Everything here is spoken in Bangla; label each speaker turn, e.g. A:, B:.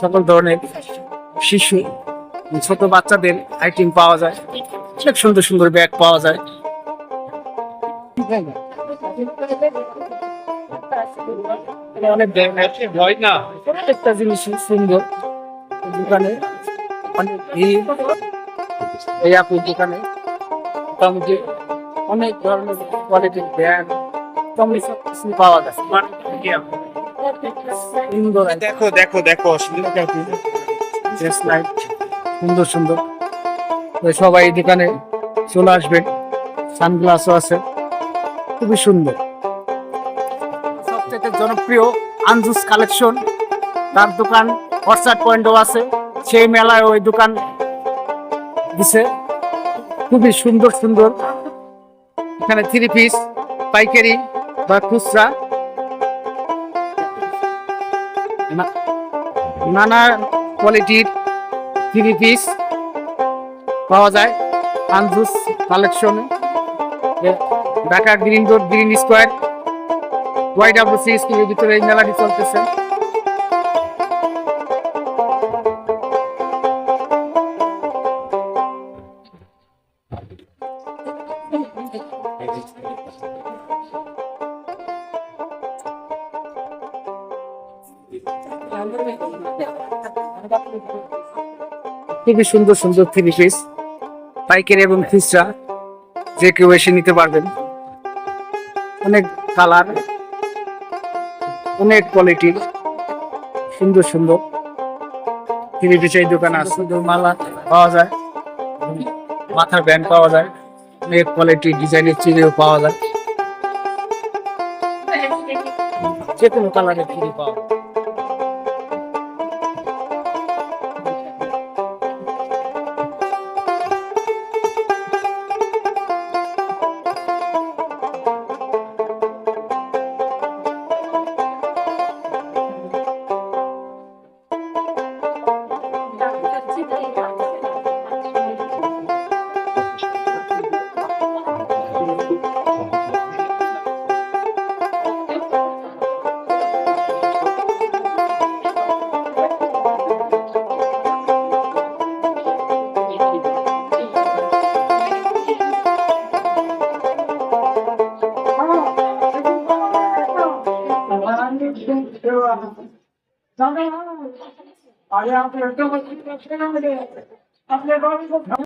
A: সকল ধরনের শিশু ছোট বাচ্চাদের আইটেম পাওয়া যায়। অনেক সুন্দর সুন্দর ব্যাগ পাওয়া যায়। অনেক ব্যাগ না। প্রত্যেকটা জিনিস সুন্দর। দোকানে অনেক ভিড়। এই আপুর দোকানে মোটামুটি অনেক ধরনের কোয়ালিটির ব্যাগ সব কিছু পাওয়া যায়।
B: দেখো দেখো দেখো
A: সুন্দর সুন্দর। সবাই দোকানে চলে আসবেন সানগ্লাসও আছে। খুবই সুন্দর। সবথেকে জনপ্রিয় আনজুস কালেকশন তার দোকান অর্চার্ড পয়েন্টও আছে। সেই মেলায় ওই দোকান দিছে। খুবই সুন্দর সুন্দর। এখানে থ্রি পিস পাইকারি বা খুচরা। নানা কোয়ালিটির থ্রি পিস পাওয়া যায়। Anjus collection Dhaka green road green square Y YWC স্কুলের ভিতরে এই মেলাটি চলতেছে। খুবই সুন্দর সুন্দর থ্রি পিস পাইকারি এবং খুচরা, যে কেউ এসে নিতে পারবেন। অনেক কালার অনেক কোয়ালিটির সুন্দর সুন্দর। থ্রি পিস এই দোকানে সুন্দর মালা পাওয়া যায়। মাথার ব্যান্ড পাওয়া যায়। অনেক কোয়ালিটি ডিজাইনের চিড়িও পাওয়া যায়। যে কোনো কালারের চিড়ি পাওয়া যায়।
C: आणि आपल्या आपल्या